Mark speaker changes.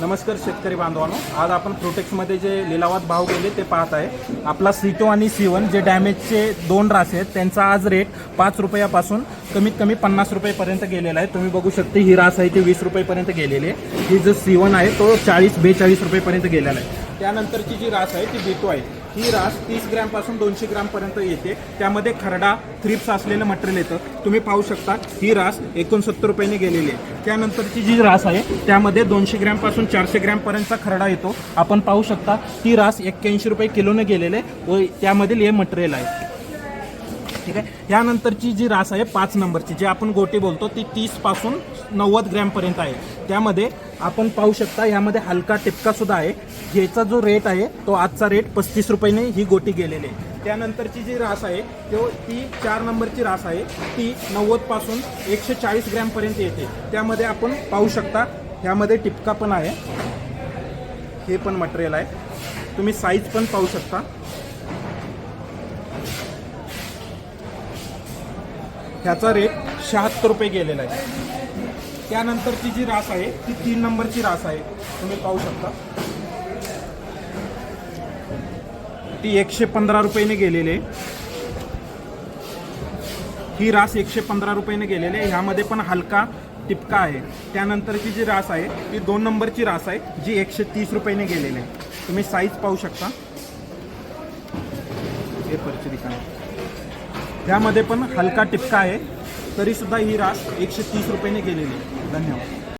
Speaker 1: नमस्कार शेतकरी बांधवांनो. आज आपण प्रोटेक्समध्ये जे लिलावात भाव गेले ते पाहत आहे. आपला सीटो आणि सीवन जे डॅमेजचे दोन रास आहेत त्यांचा आज रेट पाच रुपयापासून कमीत कमी पन्नास रुपयेपर्यंत गेलेला आहे. तुम्ही बघू शकता ही रास आहे ती वीस रुपयेपर्यंत गेलेली आहे. ही जो सीवन आहे तो चाळीस बेचाळीस रुपयेपर्यंत गेलेला आहे. त्यानंतरची जी रास आहे ती बिटो आहे. ही रास तीस ग्रॅमपासून दोनशे ग्रॅमपर्यंत येते. त्यामध्ये खरडा थ्रिप्स असलेलं मटेरियल येतं. तुम्ही पाहू शकता ही रास एकोणसत्तर रुपयाने गेलेली आहे. त्यानंतरची जी रास आहे त्यामध्ये दोनशे ग्रॅमपासून चारशे ग्रॅमपर्यंतचा खरडा येतो. आपण पाहू शकता ही रास एक्क्याऐंशी रुपये किलोने गेलेले आहे. व त्यामधील हे मटेरियल आहे. ठीक आहे? यानंतरची जी रास आहे पाच नंबरची जी आपण गोटी बोलतो ती तीसपासून नव्वद ग्रॅमपर्यंत आहे. त्यामध्ये आपण पाहू शकता यामध्ये हलका टिपका सुद्धा आहे. ज्याचा जो रेट आहे तो आजचा रेट पस्तीस रुपयाने ही गोटी गेलेली आहे. त्यानंतरची जी रास आहे तो ती चार नंबरची रास आहे. ती नव्वदपासून एकशे चाळीस ग्रॅमपर्यंत येते. त्यामध्ये आपण पाहू शकता ह्यामध्ये टिपका पण आहे. हे पण मटेरियल आहे. तुम्ही साईज पण पाहू शकता. ह्याचा रेट शहात्तर रुपये गेलेला आहे. त्यानंतरची जी रास आहे ती तीन नंबरची रास आहे. तुम्ही पाहू शकता. ती एकशे पंधरा रुपयेने गेलेली आहे. ही रास एकशे पंधरा रुपयेने गेलेली आहे. ह्यामध्ये पण हलका टिपका आहे. त्यानंतरची जी रास आहे ती दोन नंबरची रास आहे जी एकशे तीस रुपयेने गेलेली आहे. तुम्ही साईज पाहू शकता. हे परची त्यामध्ये पण हलका टिपका आहे. तरीसुद्धा ही रास एकशे तीस रुपयाने गेलेली आहे. धन्यवाद.